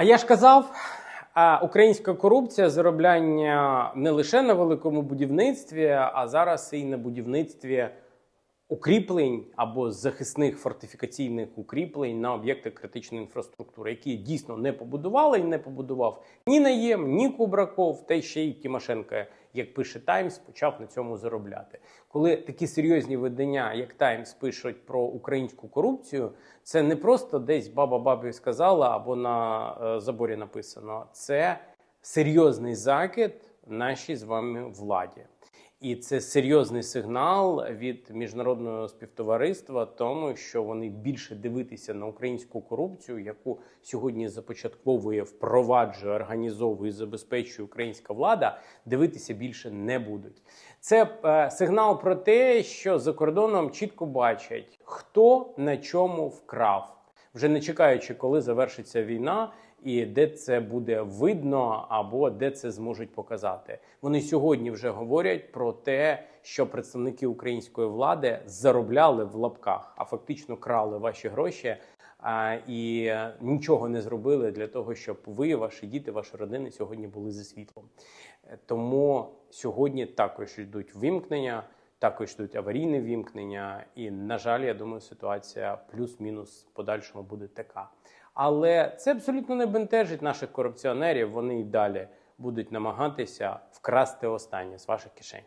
А я ж казав, українська корупція заробляння не лише на великому будівництві, а зараз і на будівництві укріплень або захисних фортифікаційних укріплень на об'єкти критичної інфраструктури, які дійсно не побудували і не побудував ні Наєм, ні Кубраков, та ще й Тимошенко, як пише Таймс, почав на цьому заробляти. Коли такі серйозні видання, як Таймс, пишуть про українську корупцію, це не просто десь баба бабі сказала або на е, заборі написано. Це серйозний закид нашій з вами владі. І це серйозний сигнал від міжнародного співтовариства, тому що вони більше дивитися на українську корупцію, яку сьогодні започатковує, впроваджує, організовує забезпечує українська влада, дивитися більше не будуть. Це е, сигнал про те, що за кордоном чітко бачать, хто на чому вкрав, вже не чекаючи, коли завершиться війна і де це буде видно, або де це зможуть показати. Вони сьогодні вже говорять про те, що представники української влади заробляли в лапках, а фактично крали ваші гроші. А, і нічого не зробили для того, щоб ви, ваші діти, ваші родини сьогодні були зі світлом. Е, Тому сьогодні також йдуть вимкнення, також йдуть аварійне вімкнення. І, на жаль, я думаю, ситуація плюс-мінус в подальшому буде така. Але це абсолютно не бентежить наших корупціонерів. Вони й далі будуть намагатися вкрасти останнє з ваших кишень.